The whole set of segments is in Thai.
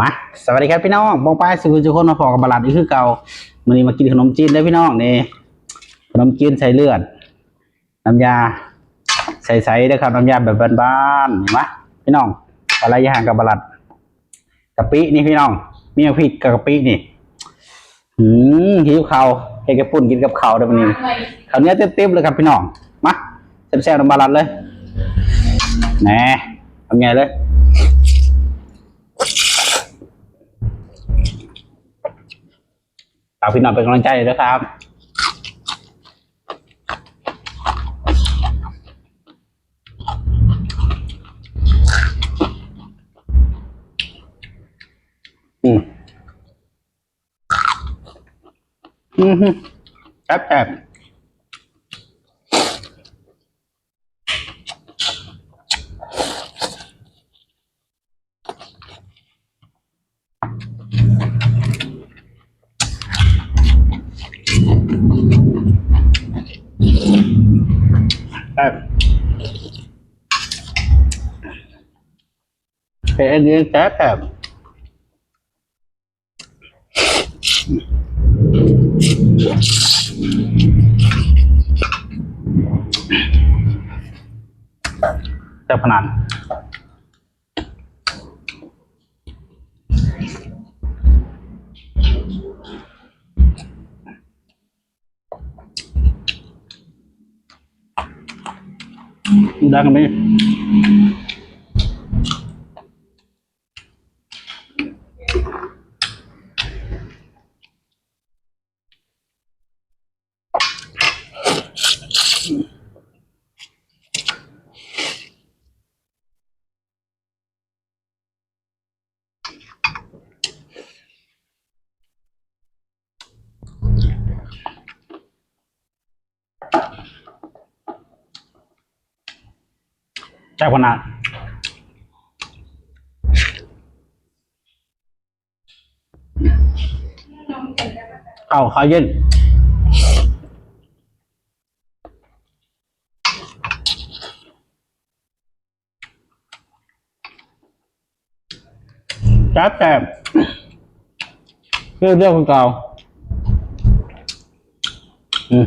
มาสวัสดีครับพี่น้องบองป้ายสุขุมทุคนมาพอกับบาลาดอีกคือเก่ามื้อนี้มากินขนมจีนได้พี่น้องนี่ขนมจีนใส่เลือดน้ำยาใส่ๆนะครับน้ำยาแบบบ้านๆเห็นไหมพี่น้องอะไรอย่างกับบาลาดกะปินี่พี่น้องมีพริกกับกะปินี่หืมหิวเขาวให้กระปุ่นกินกับเข้าได้ปะนี่ข้าวเนี้ยวเต็มๆเลยครับพี่น้องมาแซ่บๆน้ำบาลาดเลยแหน่ทำไงเลย ฝากพี่น้องเป็นกำลังใจด้วยครับอืมอืมฮึแอบแอบ แอบเป็นอันนี้แอบแอบเจ้าพนันดั งไห มเจ้าพนันเข้าข้าวเย็นจับแซ่เรื่องเรื่องของเก่าอืม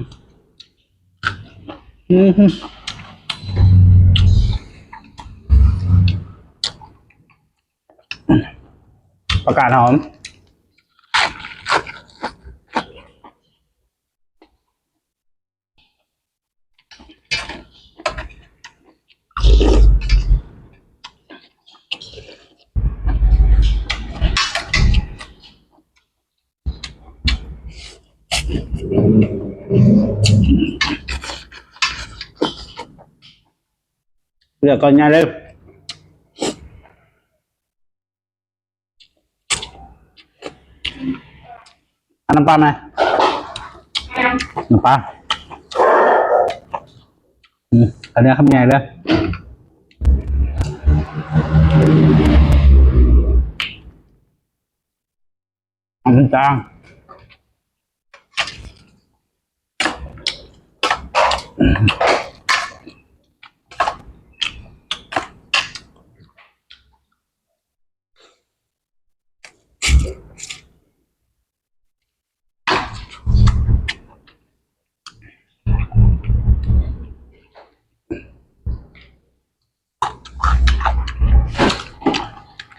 อืม ประกาศหอมเลือกก่ อันน้ำปลาไหมน้ำปลาอืมอันนี้คำใหญ่เลยอันนี้จาง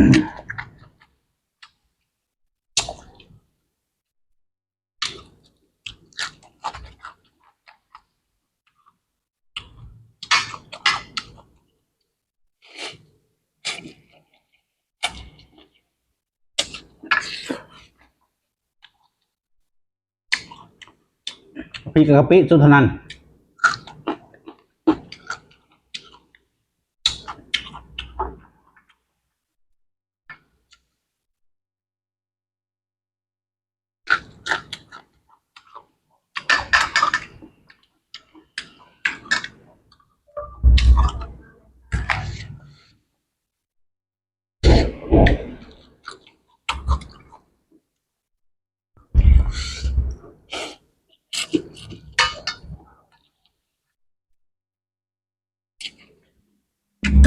แค่นั้นเลยอืมจัดจัดพริกกับกะปิสุดเท่านั้น เ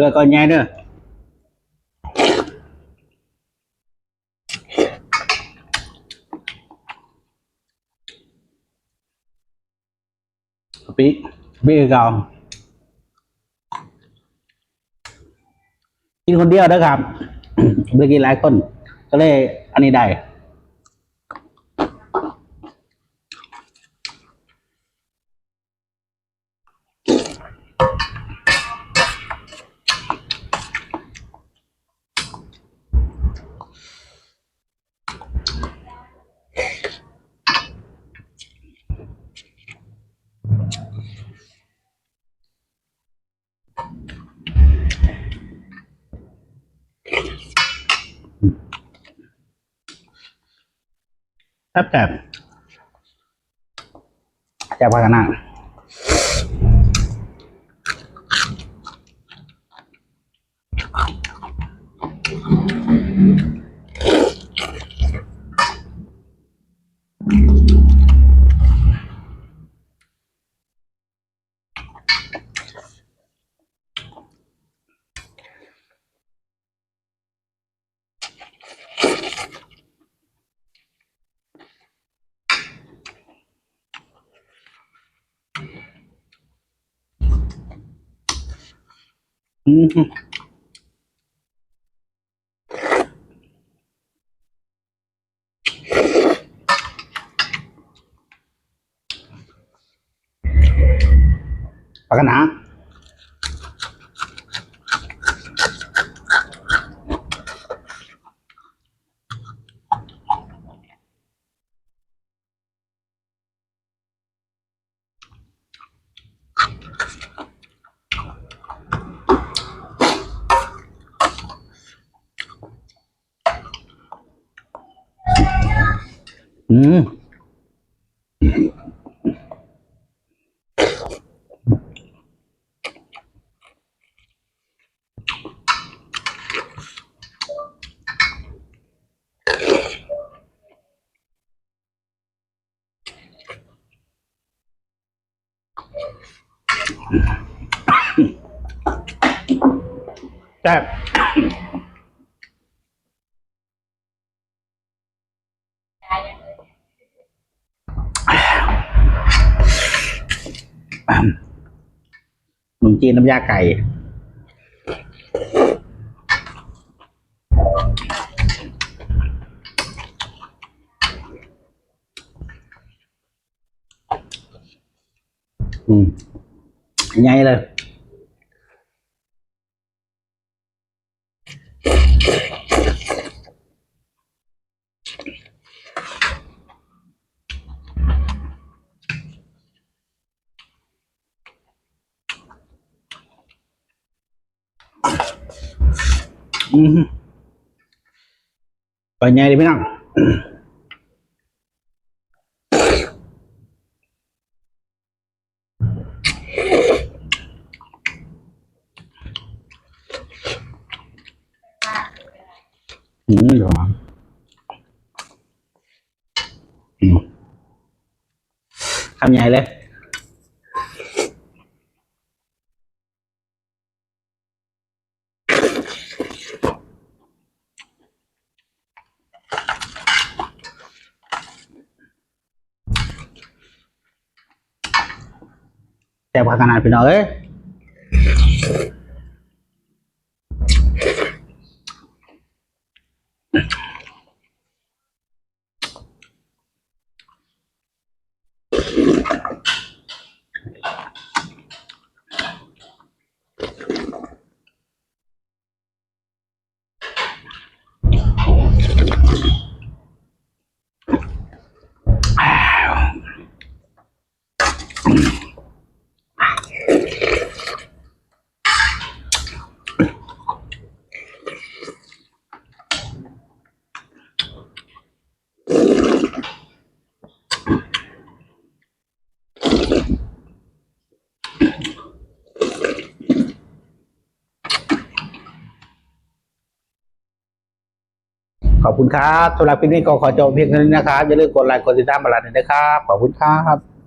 พื่อ ก่อนก่อปีปีคือเก่ากินคนเดียวนะครับไม่ได้กินหลายคน ก็เลยอันนี้ได้ แทบแซ่บแซ่บพากันนั่งอืมปา กกั นห ขนมจีนน้ำยาไก่ อืมใหญ่เลย ไปไงดีพี่น้องอืมเดี๋ยวอะอืมทำใหญ่เลย แต่พาขนาดพี่น้องเอ้ย อบคุณครับสำหรับคลิปนี้ก็ขอจบเพียงเท่านี้นะครับอย่าลืมกดไลค์กดติดตามบาลานซ์ด้วยนะครับขอบคุณครับ